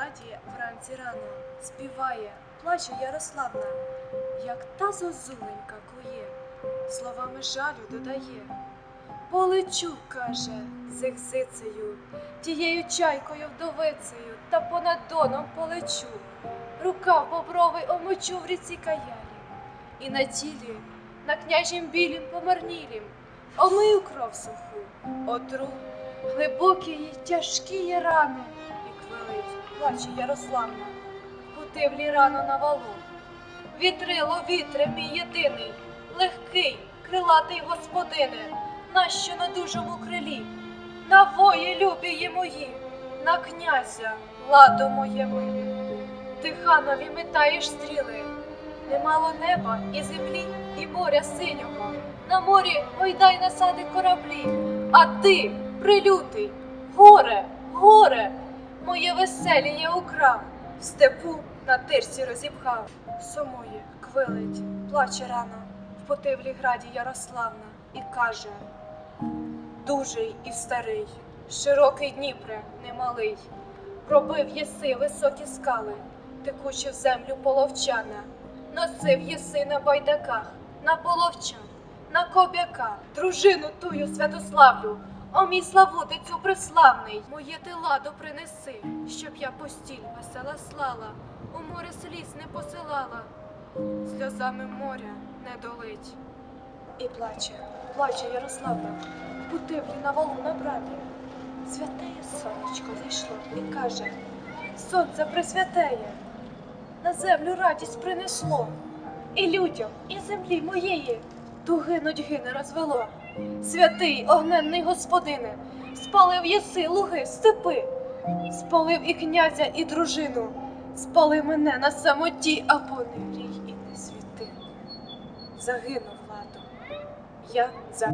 граді вранці рано співає, плаче Ярославна, як та зозуленька кує, словами жалю додає. Полечу, каже, зигзицею, тією чайкою вдовицею, та понад доном полечу. Рукав бобровий омочу в ріці каялі, і на тілі, на княжім білім помарнілім, омию кров суху, отру глибокі й тяжкі рани, плаче Ярославна, путивлі рано на валу. Вітрило, вітре, мій єдиний, легкий, крилатий господине, нащо на дужому крилі, на вої любії мої, на князя ладо моє миле. Ти ханові метаєш стріли, немало неба і землі, і моря синього. На морі гойдай насади кораблі, а ти, прилютий, горе, горе, моє веселіє украв, в степу на тирсі розіпхав. Сумує, квилить, плаче рано, в потивлі граді Ярославна, і каже: Дужий і старий, широкий Дніпре, немалий, пробив єси високі скали, текучи в землю половчана, носив єси на байдаках, на половчан, на кобяка, дружину тую святославлю, о мій славутицю преславний, моє ти ладо принеси, щоб я постіль весела слала, у море сліз не посилала, сльозами моря не долить. І плаче, плаче Ярославна, путивлі на валу на брамі. Святеє сонечко зійшло і каже: Сонце присвятеє, на землю радість принесло, і людям, і землі моєї туги нудьги не розвело. Святий огненний господине, спалив єси луги, степи, спалив і князя, і дружину, спали мене на самоті, або не рій і не світи. Загинув ладом. Я за